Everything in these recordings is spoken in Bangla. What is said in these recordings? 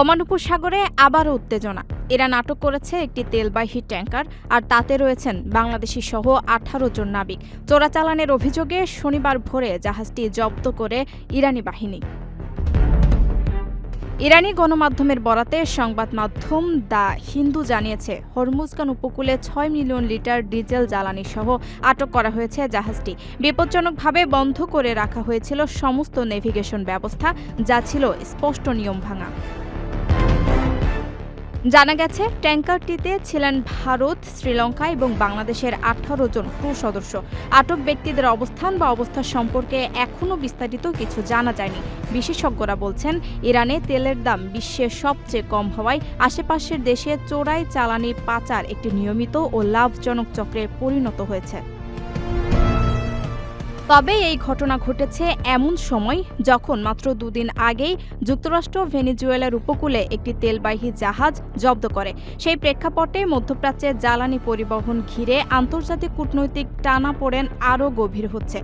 ওমান উপসাগরে আবারও উত্তেজনা। এরা নাটক করেছে একটি তেলবাহী ট্যাঙ্কার আর তাতে রয়েছেন বাংলাদেশি সহ আঠারো জন নাবিক। চোরাচালানের অভিযোগে শনিবার ভোরে জাহাজটি জব্দ করে ইরানি বাহিনী। ইরানি গণমাধ্যমের বরাতে সংবাদ মাধ্যম দ্য হিন্দু জানিয়েছে হরমুজগান উপকূলে ছয় মিলিয়ন লিটার ডিজেল জ্বালানি সহ আটক করা হয়েছে জাহাজটি। বিপজ্জনকভাবে বন্ধ করে রাখা হয়েছিল সমস্ত নেভিগেশন ব্যবস্থা, যা ছিল স্পষ্ট নিয়ম ভাঙা। জানা গেছে, ট্যাঙ্কারটিতে ছিলেন ভারত, শ্রীলঙ্কা এবং বাংলাদেশের আঠারো জন ক্রু সদস্য। আটক ব্যক্তিদের অবস্থান বা অবস্থা সম্পর্কে এখনও বিস্তারিত কিছু জানা যায়নি। বিশেষজ্ঞরা বলছেন, ইরানে তেলের দাম বিশ্বের সবচেয়ে কম হওয়ায় আশেপাশের দেশে চোরাই চালানি পাচার একটি নিয়মিত ও লাভজনক চক্রে পরিণত হয়েছে। তবে এই ঘটনা ঘটেছে এমন সময় যখন মাত্র দুদিন আগেই যুক্তরাষ্ট্র ভেনিজুয়েলার উপকূলে একটি তেলবাহী জাহাজ জব্দ করে। সেই প্রেক্ষাপটে মধ্যপ্রাচ্যে জ্বালানি পরিবহন ঘিরে আন্তর্জাতিক কূটনৈতিক টানাপোড়েন আরও গভীর হচ্ছে।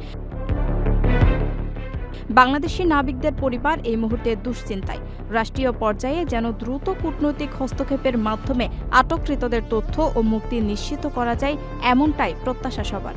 বাংলাদেশি নাবিকদের পরিবার এই মুহূর্তে দুশ্চিন্তায়। রাষ্ট্রীয় পর্যায়ে যেন দ্রুত কূটনৈতিক হস্তক্ষেপের মাধ্যমে আটককৃতদের তথ্য ও মুক্তি নিশ্চিত করা যায় এমনটাই প্রত্যাশা সবার।